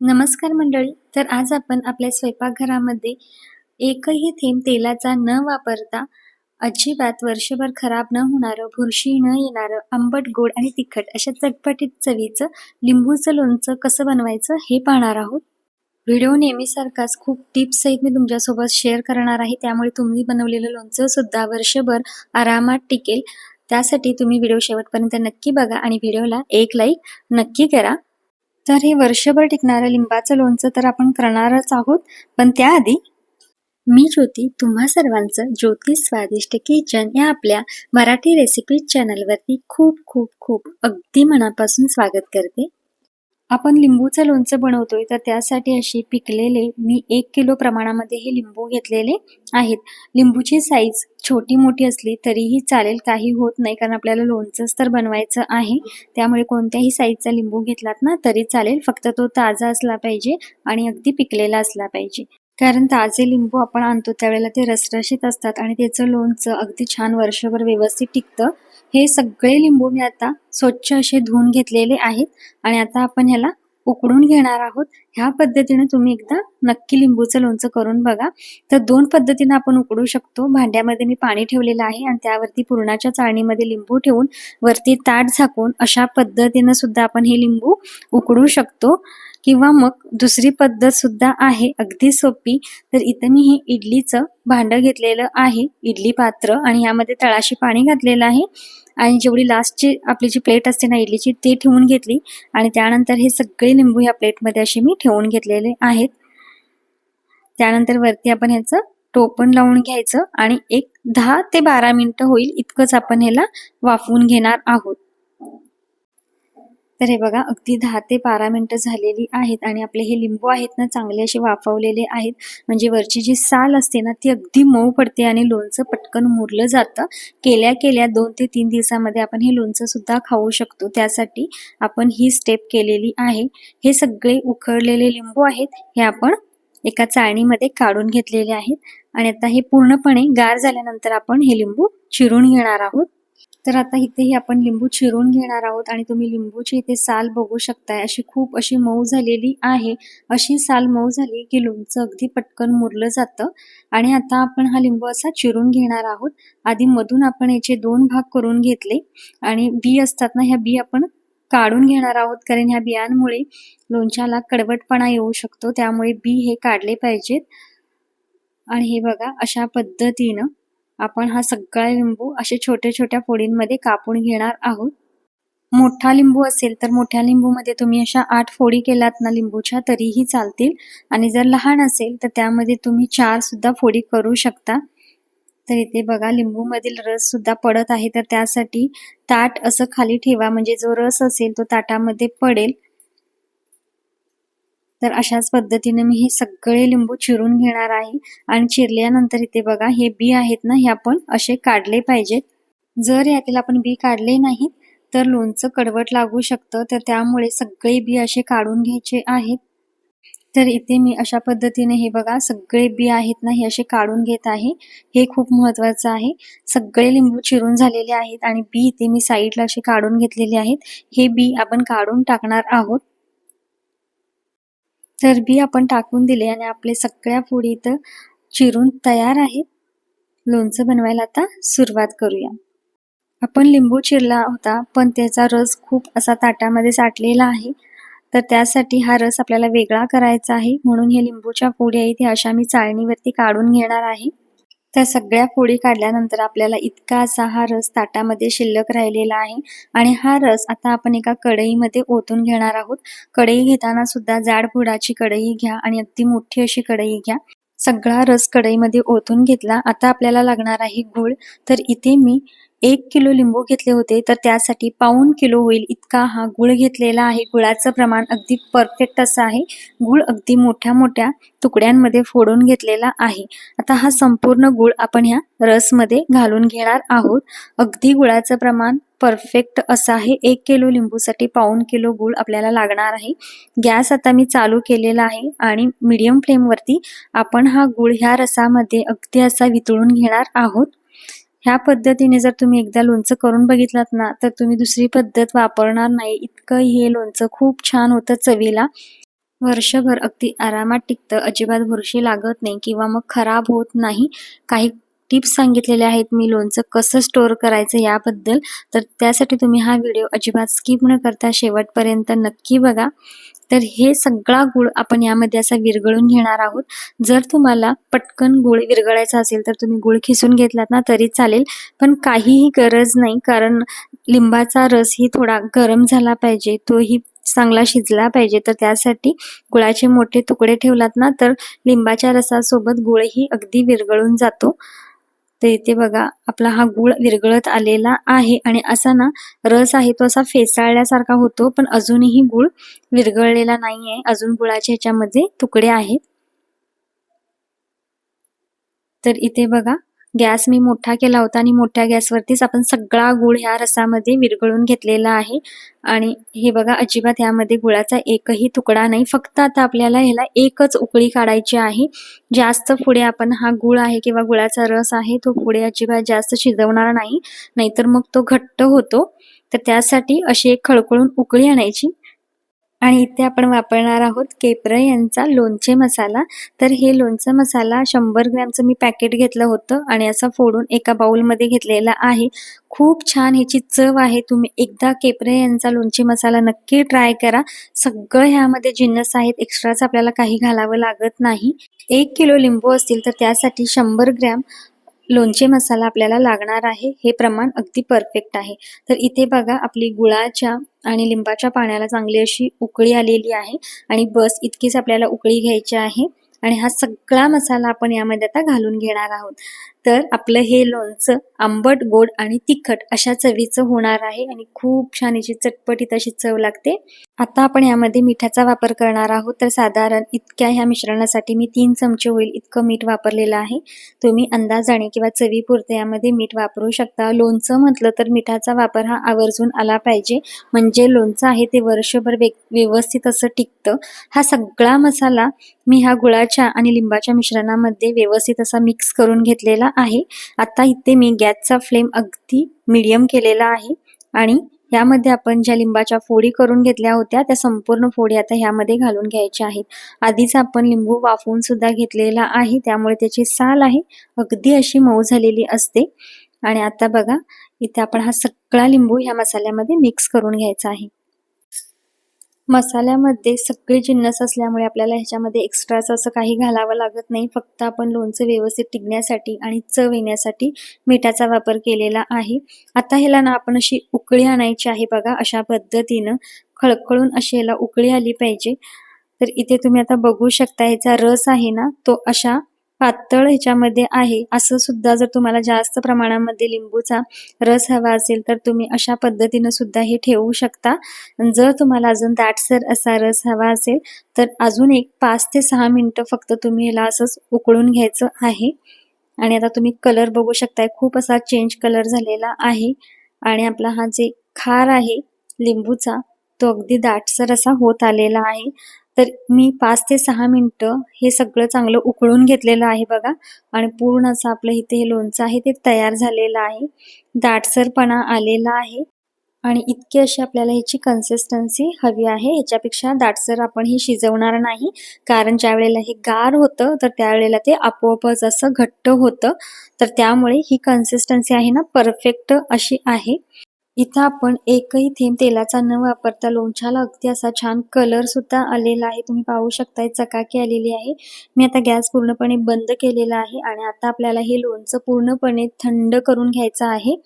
नमस्कार मंडळी. तर आज आपण आपल्या स्वयंपाकघरामध्ये एकही थेंब तेलाचा न वापरता अजिबात वर्षभर खराब न होणारं बुरशी न येणारं आंबट गोड आणि तिखट अशा चटपटीत चवीचं लिंबूचं लोणचं कसं बनवायचं हे पाहणार आहोत. व्हिडिओ नेहमीसारखाच खूप टिप्स सहित मी तुमच्यासोबत शेअर करणार आहे. त्यामुळे तुम्ही बनवलेलं लोणचं सुद्धा वर्षभर आरामात टिकेल. त्यासाठी तुम्ही व्हिडिओ शेवटपर्यंत नक्की बघा आणि व्हिडिओला एक लाईक नक्की करा. तर हे वर्षभर टिकणारं लिंबाचं लोणचं तर आपण करणारच आहोत. पण त्याआधी मी ज्योती तुम्हा सर्वांचं ज्योती स्वादिष्ट किचन या आपल्या मराठी रेसिपी चॅनलवरती खूप खूप खूप अगदी मनापासून स्वागत करते. आपण लिंबूचं लोणचं बनवतोय तर त्यासाठी अशी पिकलेले मी एक किलो प्रमाणामध्ये हे लिंबू घेतलेले आहेत. लिंबूची साईज छोटी मोठी असली तरीही चालेल काही होत नाही कारण आपल्याला लोणचंच तर बनवायचं आहे. त्यामुळे कोणत्याही साईजचा लिंबू घेतलात ना तरी चालेल. फक्त तो ताजा असला पाहिजे आणि अगदी पिकलेला असला पाहिजे. कारण ताजे लिंबू आपण आणतो त्यावेळेला ते रसरशीत असतात आणि त्याचं लोणचं अगदी छान वर्षभर व्यवस्थित टिकतं. हे सगळे लिंबू मी आता स्वच्छ असे धुवून घेतलेले आहेत आणि आता आपण ह्याला उकडून घेणार आहोत. ह्या पद्धतीने तुम्ही एकदा नक्की लिंबूचं लोणचं करून बघा. तर दोन पद्धतीने आपण उकडू शकतो. भांड्यामध्ये मी पाणी ठेवलेलं आहे आणि त्यावरती पुरणाच्या चाळणीमध्ये लिंबू ठेवून वरती ताट झाकून अशा पद्धतीनं सुद्धा आपण हे लिंबू उकडू शकतो. किंवा मग दुसरी पद्धत सुद्धा आहे अगदी सोपी. तर इथं मी हे इडलीचं भांडं घेतलेलं आहे इडली पात्र आणि यामध्ये तळाशी पाणी घातलेलं आहे. आणि जेवढी लास्टची आपली जी प्लेट असते ना इडलीची ते ठेवून घेतली. आणि त्यानंतर हे सगळे लिंबू ह्या प्लेटमध्ये असे मी ठेवून घेतलेले आहेत. त्यानंतर वरती आपण ह्याचं टोपण लावून घ्यायचं. आणि एक दहा ते बारा मिनिटं होईल इतकंच आपण ह्याला वाफवून घेणार आहोत. तर हे बघा अगदी दहा ते बारा मिनटं झालेली आहेत आणि आपले हे लिंबू आहेत ना चांगले असे वाफवलेले आहेत. म्हणजे वरची जी साल असते ना ती अगदी मऊ पडते आणि लोणचं पटकन मुरलं जातं. केल्या केल्या दोन ते तीन दिवसामध्ये आपण हे लोणचं सुद्धा खाऊ शकतो. त्यासाठी आपण ही स्टेप केलेली आहे. हे सगळे उखळलेले लिंबू आहेत हे आपण एका चाळणीमध्ये काढून घेतलेले आहेत. आणि आता हे पूर्णपणे गार झाल्यानंतर आपण हे लिंबू चिरून घेणार आहोत. तर आता इथेही आपण लिंबू चिरून घेणार आहोत आणि तुम्ही लिंबूची इथे साल बघू शकताय. अशी खूप अशी मऊ झालेली आहे. अशी साल मऊ झाली की लोणचं अगदी पटकन मुरलं जातं. आणि आता आपण हा लिंबू असा चिरून घेणार आहोत. आधी मधून आपण याचे दोन भाग करून घेतले. आणि बी असतात ना ह्या बी आपण काढून घेणार आहोत. कारण ह्या बियांमुळे लोणच्याला कडवटपणा येऊ शकतो. त्यामुळे बी हे काढले पाहिजेत. आणि हे बघा अशा पद्धतीनं आपण हा सगळा लिंबू असे छोट्या छोट्या फोडींमध्ये कापून घेणार आहोत. मोठा लिंबू असेल तर मोठ्या लिंबूमध्ये तुम्ही अशा आठ फोडी केलात ना लिंबूच्या तरीही चालतील. आणि जर लहान असेल तर त्यामध्ये तुम्ही चार सुद्धा फोडी करू शकता. तर इथे बघा लिंबूमधील रस सुद्धा पडत आहे. तर त्यासाठी ताट असं खाली ठेवा. म्हणजे जो रस असेल तो ताटामध्ये पडेल. तर अशाच पद्धतीने मी हे सगळे लिंबू चिरून घेणार आहे. आणि चिरल्यानंतर इथे बघा हे बी आहेत ना हे आपण असे काढले पाहिजेत. जर यातील आपण बी काढले नाहीत तर लोणचं कडवट लागू शकतं. तर त्यामुळे सगळे बी असे काढून घ्यायचे आहेत. तर इथे मी अशा पद्धतीने हे बघा सगळे बी आहेत ना हे असे काढून घेत आहे. हे खूप महत्वाचं आहे. सगळे लिंबू चिरून झालेले आहेत आणि बी इथे मी साईडला असे काढून घेतलेले आहेत. हे बी आपण काढून टाकणार आहोत. तर बी आपण टाकून दिले आणि आपले सगळ्या फोडी इथं चिरून तयार आहेत. लोणचं बनवायला आता सुरुवात करूया. आपण लिंबू चिरला होता पण त्याचा रस खूप असा ताटामध्ये साठलेला आहे. तर त्यासाठी हा रस आपल्याला वेगळा करायचा आहे. म्हणून हे लिंबूच्या फोडी आहेत अशा मी चाळणीवरती काढून घेणार आहे. त्या सगळ्या फोडी काढल्यानंतर आपल्याला इतका असा हा रस ताटामध्ये शिल्लक राहिलेला आहे. आणि हा रस आता आपण एका कढईमध्ये ओतून घेणार आहोत. कढई घेताना सुद्धा जाडफुडाची कढई घ्या आणि अगदी मोठी अशी कढई घ्या. सगळा रस कढईमध्ये ओतून घेतला. आता आपल्याला लागणार आहे गुळ. तर इथे मी एक किलो लिंबू घेतले होते तर त्यासाठी पाऊन किलो होईल. इतका हा गुळ घेतलेला आहे. गुळाचं प्रमाण अगदी परफेक्ट असं आहे. गुळ अगदी मोठ्या मोठ्या तुकड्यांमध्ये फोडून घेतलेला आहे. आता हा संपूर्ण गुळ आपण ह्या रसमध्ये घालून घेणार आहोत. अगदी गुळाचं प्रमाण परफेक्ट असं आहे. एक किलो लिंबूसाठी पाऊन किलो गुळ आपल्याला लागणार आहे. गॅस आता मी चालू केलेला आहे आणि मीडियम फ्लेमवरती आपण हा गुळ ह्या रसामध्ये अगदी असा वितळून घेणार आहोत. ह्या पद्धतीने जर तुम्ही एकदा लोणचं करून बघितलात ना तर तुम्ही दुसरी पद्धत वापरणार नाही. इतकं हे लोणचं खूप छान होतं चवीला. वर्षभर अगदी आरामात टिकतं. अजिबात बुरशी लागत नाही किंवा मग खराब होत नाही. काही टिप्स सांगितलेल्या आहेत मी लोणचं कसं स्टोअर करायचं याबद्दल. तर त्यासाठी तुम्ही हा व्हिडिओ अजिबात स्किप न करता शेवटपर्यंत नक्की बघा. तर हे सगळा गुळ आपण यामध्ये असा विरघळून घेणार आहोत. जर तुम्हाला पटकन गुळ विरघळायचा असेल तर तुम्ही गुळ खिसून घेतलात ना तरी चालेल. पण काहीही गरज नाही कारण लिंबाचा रस ही थोडा गरम झाला पाहिजे तोही चांगला शिजला पाहिजे. तर त्यासाठी गुळाचे मोठे तुकडे ठेवलात ना तर लिंबाच्या रसासोबत गुळही अगदी विरघळून जातो. तर इथे बघा आपला हा गुळ विरघळत आलेला आहे आणि असा ना रस आहे तो असा फेसाळल्यासारखा होतो पण अजूनही गुळ विरघळलेला नाहीये. अजून गुळाच्या ह्याच्यामध्ये तुकडे आहेत. तर इथे बघा गॅस मी मोठा केला होता आणि मोठ्या गॅसवरतीच आपण सगळा गुळ ह्या रसामध्ये विरघळून घेतलेला आहे. आणि हे बघा अजिबात यामध्ये गुळाचा एकही तुकडा नाही. फक्त आता आपल्याला ह्याला एकच उकळी काढायची आहे. जास्त पुढे आपण हा गुळ आहे किंवा गुळाचा रस आहे तो पुढे अजिबात जास्त शिजवणार नाही. नाहीतर मग तो घट्ट होतो. तर त्यासाठी अशी एक खळखळून उकळी आणायची. आणि इथे आपण वापरणार आहोत केपर यांचा लोणचे मसाला. तर हे लोणचं मसाला शंभर ग्रॅमचं मी पॅकेट घेतलं होतं आणि असं फोडून एका बाउलमध्ये घेतलेला आहे. खूप छान ह्याची चव आहे. तुम्ही एकदा केपरे यांचा लोणचे मसाला नक्की ट्राय करा. सगळं ह्यामध्ये जिन्नस आहेत एक्स्ट्राच आपल्याला काही घालावं लागत नाही. एक किलो लिंबू असतील तर त्यासाठी शंभर ग्रॅम लोणचे मसाला आपल्याला लागणार आहे हे प्रमाण अगदी परफेक्ट आहे. तर इथे बघा आपली गुळाच्या आणि लिंबाच्या पाण्याला चांगली अशी उकळी आलेली आहे आणि बस इतकीच आपल्याला उकळी घ्यायची आहे. आणि हा सगळा मसाला आपण यामध्ये आता घालून घेणार आहोत. तर आपलं हे लोणचं आंबट गोड आणि तिखट अशा चवीचं होणार आहे आणि खूप छान याची चटपटीत अशी चव लागते. आता आपण यामध्ये मिठाचा वापर करणार आहोत. तर साधारण इतक्या ह्या मिश्रणासाठी मी तीन चमचे होईल इतकं मीठ वापरलेलं आहे. तुम्ही अंदाजाने किंवा चवीपुरते यामध्ये मीठ वापरू शकता. लोणचं म्हटलं तर मिठाचा वापर हा आवर्जून आला पाहिजे. म्हणजे लोणचं आहे ते वर्षभर व्यवस्थित असं टिकतं. हा सगळा मसाला मी ह्या गुळाच्या आणि लिंबाच्या मिश्रणामध्ये व्यवस्थित असा मिक्स करून घेतलेला आहे. आता इथे मी गॅसचा फ्लेम अगदी मीडियम केलेला आहे आणि यामध्ये आपण ज्या लिंबाच्या फोडी करून घेतल्या होत्या त्या संपूर्ण फोडी आता ह्यामध्ये घालून घ्यायच्या आहेत. आधीच आपण लिंबू वाफवून सुद्धा घेतलेला आहे त्यामुळे त्याची साल आहे. अगदी अशी मऊ झालेली असते. आणि आता बघा इथे आपण हा सगळा लिंबू ह्या मसाल्यामध्ये मिक्स करून घ्यायचा आहे. मसाल्यामध्ये सगळे जिन्नस असल्यामुळे आपल्याला ह्याच्यामध्ये एक्स्ट्राच असं काही घालावं लागत नाही. फक्त आपण लोणचं व्यवस्थित टिकण्यासाठी आणि चव येण्यासाठी मिठाचा वापर केलेला आहे. आता ह्याला ना आपण अशी उकळी आणायची आहे बघा अशा पद्धतीनं. खळखळून अशी ह्याला उकळी आली पाहिजे. तर इथे तुम्ही आता बघू शकता ह्याचा रस आहे ना तो अशा पातळ ह्याच्यामध्ये आहे. असं सुद्धा जर तुम्हाला जास्त प्रमाणामध्ये लिंबूचा रस हवा असेल तर तुम्ही अशा पद्धतीनं सुद्धा हे ठेवू शकता. जर तुम्हाला अजून दाटसर असा रस हवा असेल तर अजून एक पाच ते सहा मिनटं फक्त तुम्ही याला असंच उकळून घ्यायचं आहे. आणि आता तुम्ही कलर बघू शकताय खूप असा चेंज कलर झालेला आहे. आणि आपला हा जे खार आहे लिंबूचा तो अगदी दाटसर असा होत आलेला आहे. तर मी पाच ते सहा मिनटं हे सगळं चांगलं उकळून घेतलेलं आहे बघा. आणि पूर्ण असं आपलं इथे हे लोणचं आहे ते तयार झालेलं आहे. दाटसरपणा आलेला आहे. आणि इतकी अशी आपल्याला ह्याची कन्सिस्टन्सी हवी आहे. ह्याच्यापेक्षा दाटसर आपण हे शिजवणार नाही. कारण ज्या वेळेला हे गार होतं तर त्यावेळेला ते आपोआपच असं घट्ट होतं. तर त्यामुळे ही कन्सिस्टन्सी आहे ना परफेक्ट अशी आहे. इथं आपण एकही थेंब तेलाचा न वापरता लोणच्याला अगदी असा छान कलर सुद्धा आलेला आहे. तुम्ही पाहू शकताय चकाकी आलेली आहे. मी आता गॅस पूर्णपणे बंद केलेला आहे आणि आता आपल्याला हे लोणचं पूर्णपणे थंड करून घ्यायचं आहे.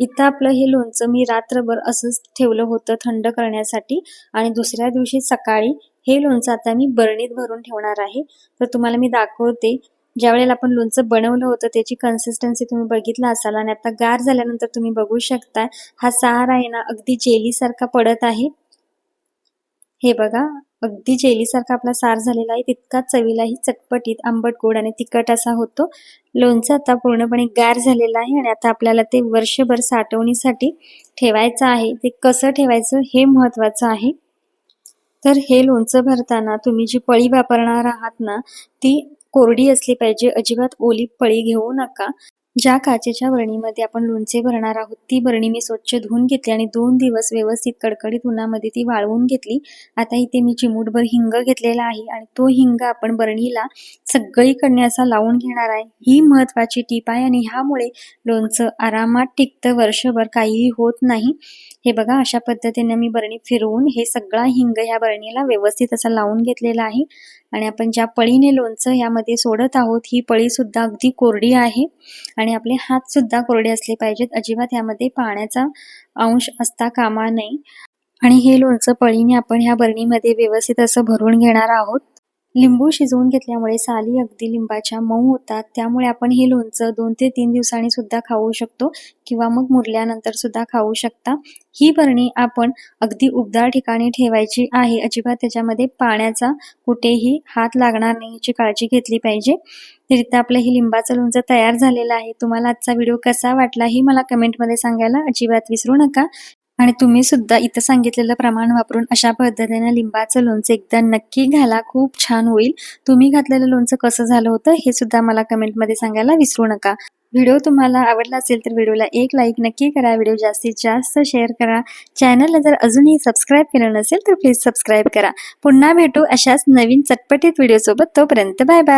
इथं आपलं हे लोणचं मी रात्रभर असंच ठेवलं होतं थंड करण्यासाठी. आणि दुसऱ्या दिवशी सकाळी हे लोणचं आता मी बरणीत भरून ठेवणार आहे. तर तुम्हाला मी दाखवते ज्या वेळेला आपण लोणचं बनवलं होतं त्याची कन्सिस्टन्सी तुम्ही बघितला असाल आणि आता गार झाल्यानंतर तुम्ही बघू शकता हा सार आहे ना अगदी जेलीसारखा पडत आहे. हे बघा अगदी जेलीसारखा आपला सार झालेला आहे तितका चवीलाही चटपटीत आंबट गोड आणि तिखट असा होतो. लोणचं आता पूर्णपणे गार झालेलं आहे आणि आता आपल्याला ते वर्षभर साठवणीसाठी ठेवायचं आहे. ते कसं ठेवायचं हे महत्वाचं आहे. तर हे लोणचं भरताना तुम्ही जी पळी वापरणार आहात ना ती कोरडी असली पाहिजे अजिबात ओली पळी घेऊ नका. ज्या काचेच्या बरणीमध्ये आपण लोणचे भरणार आहोत ती बरणी मी स्वच्छ धुवून घेतली आणि दोन दिवस व्यवस्थित कडकडीत उन्हामध्ये ती वाळवून घेतली. आता इथे मी चिमूटभर हिंग घेतलेला आहे आणि तो हिंग आपण बरणीला सगळीकडने असा लावून घेणार आहे. ही महत्वाची टीप आहे आणि ह्यामुळे लोणचं आरामात टिकतं. वर्षभर काहीही होत नाही. हे बघा अशा पद्धतीने मी बरणी फिरवून हे सगळा हिंग ह्या बरणीला व्यवस्थित असा लावून घेतलेला आहे. आणि आपण ज्या पळीने लोणचं यामध्ये सोडत आहोत ही पळी सुद्धा अगदी कोरडी आहे. आणि आणि आपले हात सुद्धा कोरडे असले पाहिजेत. अजिबात यामध्ये पाण्याचा अंश असता कामा नये. आणि हे लोणचं पळीने आपण ह्या बरणीमध्ये व्यवस्थित असं भरून घेणार आहोत. लिंबू शिजवून घेतल्यामुळे साली अगदी लिंबाच्या मऊ होतात. त्यामुळे आपण हे लोणचं दोन ते तीन दिवसांनी सुद्धा खाऊ शकतो किंवा मग मुरल्यानंतर सुद्धा खाऊ शकता. ही बरणी आपण अगदी उबदार ठिकाणी ठेवायची आहे. अजिबात त्याच्यामध्ये पाण्याचा कुठेही हात लागणार नाही याची काळजी घेतली पाहिजे. तरी आपलं हे लिंबाचं लोणचं तयार झालेलं आहे. तुम्हाला आजचा व्हिडिओ कसा वाटला हे मला कमेंटमध्ये सांगायला अजिबात विसरू नका. आणि तुम्ही सुद्धा इथं सांगितलेलं प्रमाण वापरून अशा पद्धतीने लिंबाचं लोणचं एकदा नक्की घाला. खूप छान होईल. तुम्ही घातलेलं लोणचं कसं झालं होतं हे सुद्धा मला कमेंटमध्ये सांगायला विसरू नका. व्हिडिओ तुम्हाला आवडला असेल तर व्हिडिओला एक लाईक नक्की करा. व्हिडिओ जास्तीत जास्त शेअर करा. चॅनलला जर अजूनही सबस्क्राईब केलं नसेल तर प्लीज सबस्क्राईब करा. पुन्हा भेटू अशाच नवीन चटपटीत व्हिडिओसोबत तोपर्यंत बाय बाय